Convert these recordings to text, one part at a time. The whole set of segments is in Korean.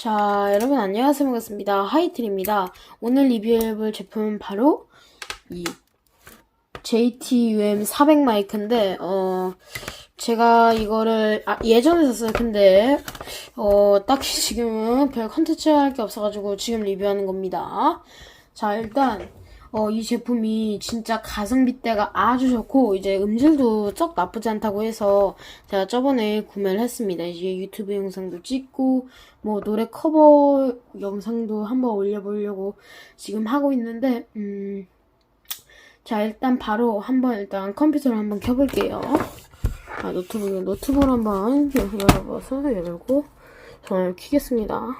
자, 여러분 안녕하세요. 반갑습니다. 하이틀입니다. 오늘 리뷰해볼 제품은 바로 이 JTUM 400 마이크인데, 어, 제가 이거를 아, 예전에 샀어요. 근데 어, 딱히 지금은 별 컨텐츠 할 게 없어가지고 지금 리뷰하는 겁니다. 자, 일단 어, 이 제품이 진짜 가성비대가 아주 좋고, 이제 음질도 썩 나쁘지 않다고 해서 제가 저번에 구매를 했습니다. 이제 유튜브 영상도 찍고, 뭐 노래 커버 영상도 한번 올려보려고 지금 하고 있는데, 음, 자, 일단 바로 한번 일단 컴퓨터를 한번 켜볼게요. 아, 노트북, 노트북을 한번 열어봐서 열고 전화를 켜겠습니다.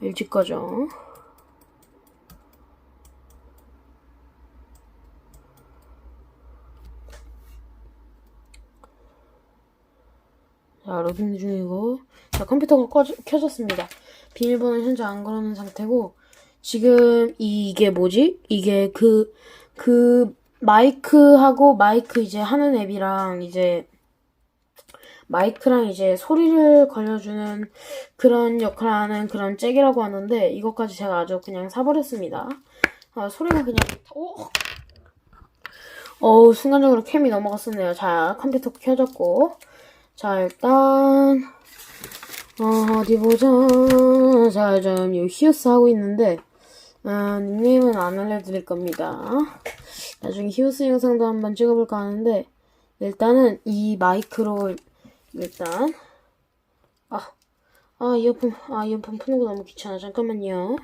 일찍 거죠. 자, 로딩 중이고. 자, 컴퓨터가 꺼, 켜졌습니다. 비밀번호 현재 안 걸어놓은 상태고, 지금 이게 뭐지? 이게 그, 그, 마이크하고 마이크 이제 하는 앱이랑 이제, 마이크랑 이제 소리를 걸려주는 그런 역할을 하는 그런 잭이라고 하는데 이것까지 제가 아주 그냥 사버렸습니다. 아, 소리가 그냥 오! 어우 순간적으로 캠이 넘어갔었네요. 자 컴퓨터 켜졌고 자 일단 어, 어디 보자. 자좀 히오스 하고 있는데 아, 닉네임은 안 알려드릴 겁니다. 나중에 히오스 영상도 한번 찍어볼까 하는데 일단은 이 마이크로 일단. 아, 아 이어폰 아 이어폰 푸는 거 너무 귀찮아. 잠깐만요.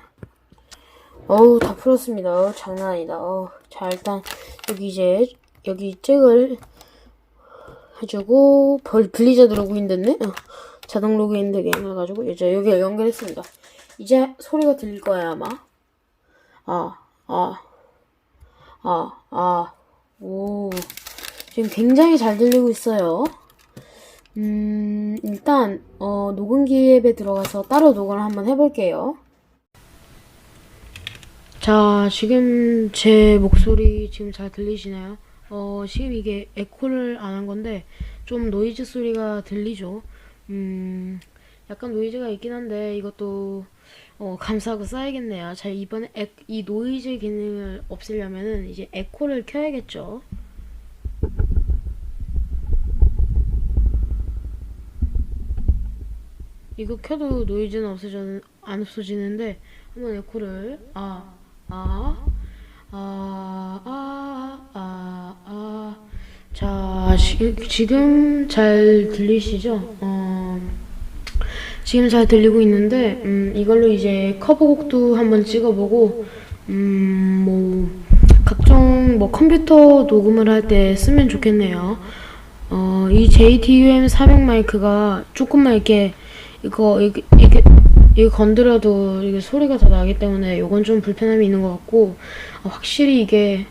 어우 다 풀었습니다. 어우, 장난 아니다. 어우, 자 일단 여기 이제 여기 잭을 해주고 벌 블리자드 로그인 됐네 어, 자동 로그인 되게 해가지고 이제 여기 연결했습니다. 이제 소리가 들릴 거야 아마. 아 아 아 아 오. 지금 굉장히 잘 들리고 있어요 음, 일단, 어, 녹음기 앱에 들어가서 따로 녹음을 한번 해볼게요. 자, 지금 제 목소리 지금 잘 들리시나요? 어, 지금 이게 에코를 안 한 건데, 좀 노이즈 소리가 들리죠? 음, 약간 노이즈가 있긴 한데, 이것도, 어, 감사하고 써야겠네요. 자, 이번에 에, 이 노이즈 기능을 없애려면은 이제 에코를 켜야겠죠? 이거 켜도 노이즈는 없어지는 안 없어지는데 한번 에코를 아 아 아 아 아아자 지금 잘 들리시죠? 어, 지금 잘 들리고 있는데 음, 이걸로 이제 커버곡도 한번 찍어보고 음, 뭐 각종 뭐 컴퓨터 녹음을 할 때 쓰면 좋겠네요. 어, 이 JTUM 400 마이크가 조금만 이렇게 이거 이게 이게 이거 건드려도 이게 소리가 더 나기 때문에 이건 좀 불편함이 있는 것 같고 어, 확실히 이게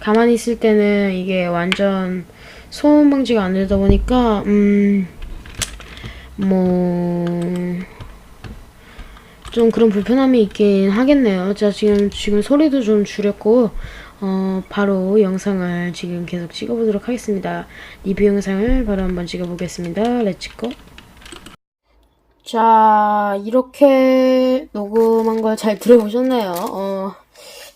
가만히 있을 때는 이게 완전 소음 방지가 안 되다 보니까 음 뭐 좀 그런 불편함이 있긴 하겠네요. 자 지금 지금 소리도 좀 줄였고 어 바로 영상을 지금 계속 찍어보도록 하겠습니다. 리뷰 영상을 바로 한번 찍어보겠습니다. 렛츠고. 자, 이렇게 녹음한 걸 잘 들어보셨나요? 어,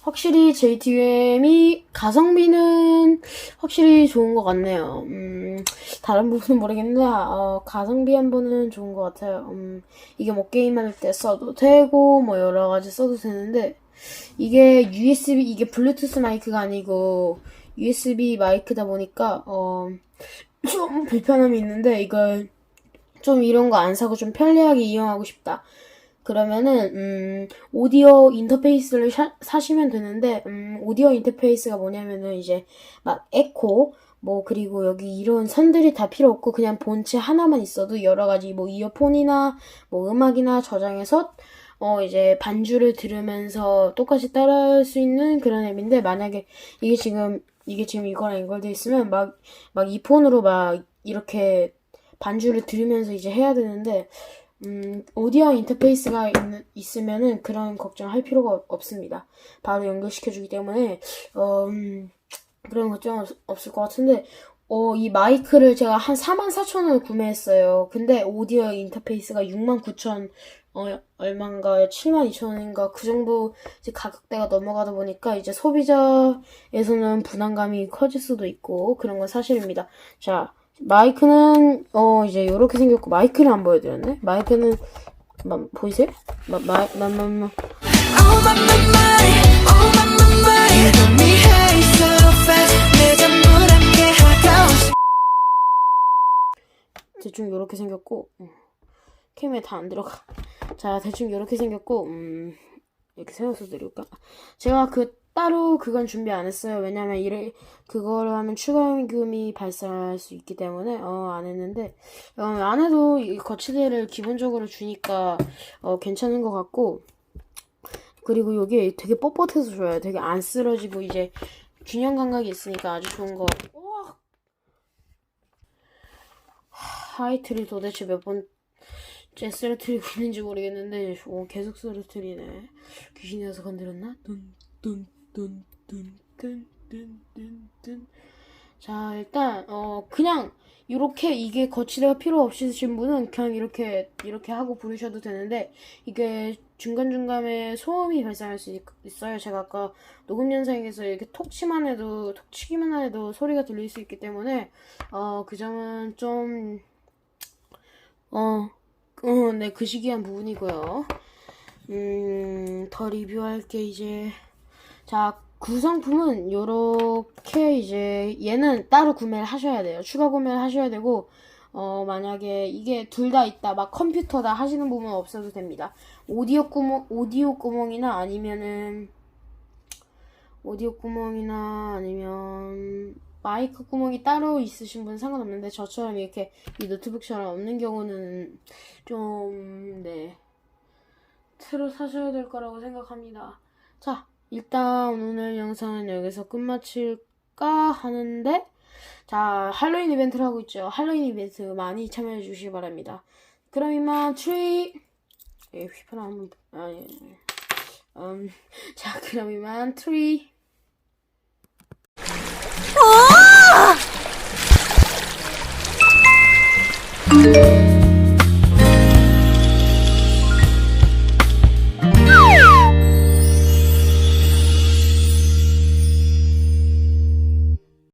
확실히 JTUM이 가성비는 확실히 좋은 것 같네요. 음, 다른 부분은 모르겠는데, 어, 가성비 한 번은 좋은 것 같아요. 음, 이게 뭐 게임할 때 써도 되고, 뭐 여러 가지 써도 되는데, 이게 USB, 이게 블루투스 마이크가 아니고, USB 마이크다 보니까, 어, 좀 불편함이 있는데, 이걸, 좀 이런 거 안 사고 좀 편리하게 이용하고 싶다. 그러면은 음, 오디오 인터페이스를 샤, 사시면 되는데 음, 오디오 인터페이스가 뭐냐면은 이제 막 에코 뭐 그리고 여기 이런 선들이 다 필요 없고 그냥 본체 하나만 있어도 여러 가지 뭐 이어폰이나 뭐 음악이나 저장해서 어 이제 반주를 들으면서 똑같이 따라할 수 있는 그런 앱인데 만약에 이게 지금 이게 지금 이거랑 연결돼 있으면 막 막 이 폰으로 막 이렇게 반주를 들으면서 이제 해야 되는데 음, 오디오 인터페이스가 있는, 있으면은 그런 걱정할 필요가 없습니다. 바로 연결시켜주기 때문에 어, 음, 그런 걱정 없, 없을 것 같은데 어, 이 마이크를 제가 한 44,000원을 구매했어요. 근데 오디오 인터페이스가 69,000, 어, 얼마인가, 72,000원인가, 그 정도 이제 가격대가 넘어가다 보니까 이제 소비자에서는 부담감이 커질 수도 있고, 그런 건 사실입니다. 자, 마이크는, 어, 이제 요렇게 생겼고, 마이크를 안 보여드렸네? 마이크는, 마, 보이세요? 마, 마, 마, 마, 마. My my my, my my my. 넌 이해해 so fast. 내 전부 함께 하고 싶어. 대충 요렇게 생겼고 음, 캠에 다 안 들어가 자 대충 요렇게 생겼고 음 이렇게 세워서 드릴까 제가 그 따로 그건 준비 안 했어요. 왜냐면 이래 그거를 하면 추가요금이 발생할 수 있기 때문에 어 안 했는데 어, 안 해도 이 거치대를 기본적으로 주니까 어 괜찮은 것 같고 그리고 여기 되게 뻣뻣해서 좋아요. 되게 안 쓰러지고 이제 균형 감각이 있으니까 아주 좋은 거. 우와. 하이트를 도대체 몇 번째 쓰러뜨리고 있는지 모르겠는데 오, 계속 쓰러뜨리네. 귀신이 와서 건드렸나? 뚠뚠 뚠뚠뚠뚠뚠뚠 자 일단 어 그냥 이렇게 이게 거치대가 필요 없으신 분은 그냥 이렇게 이렇게 하고 부르셔도 되는데 이게 중간중간에 소음이 발생할 수 있, 있어요 제가 아까 녹음 영상에서 이렇게 톡 치만 해도 톡 치기만 해도 소리가 들릴 수 있기 때문에 어 그 점은 좀 어, 어, 네, 그 시기한 부분이고요. 음, 더 리뷰할 게 이제, 자, 구성품은 요렇게 이제, 얘는 따로 구매를 하셔야 돼요. 추가 구매를 하셔야 되고, 어, 만약에 이게 둘 다 있다, 막 컴퓨터다 하시는 부분 은 없어도 됩니다. 오디오 구멍, 오디오 구멍이나 아니면은, 오디오 구멍이나 아니면 마이크 구멍이 따로 있으신 분은 상관없는데 저처럼 이렇게 이 노트북처럼 없는 경우는 좀, 네. 새로 사셔야 될 거라고 생각합니다. 자, 일단 오늘 영상은 여기서 끝마칠까 하는데, 자, 할로윈 이벤트를 하고 있죠. 할로윈 이벤트 많이 참여해 주시기 바랍니다. 그럼 이만 트리, 예, 휘파람 아, 예. 음, 자, 그럼 이만 트리.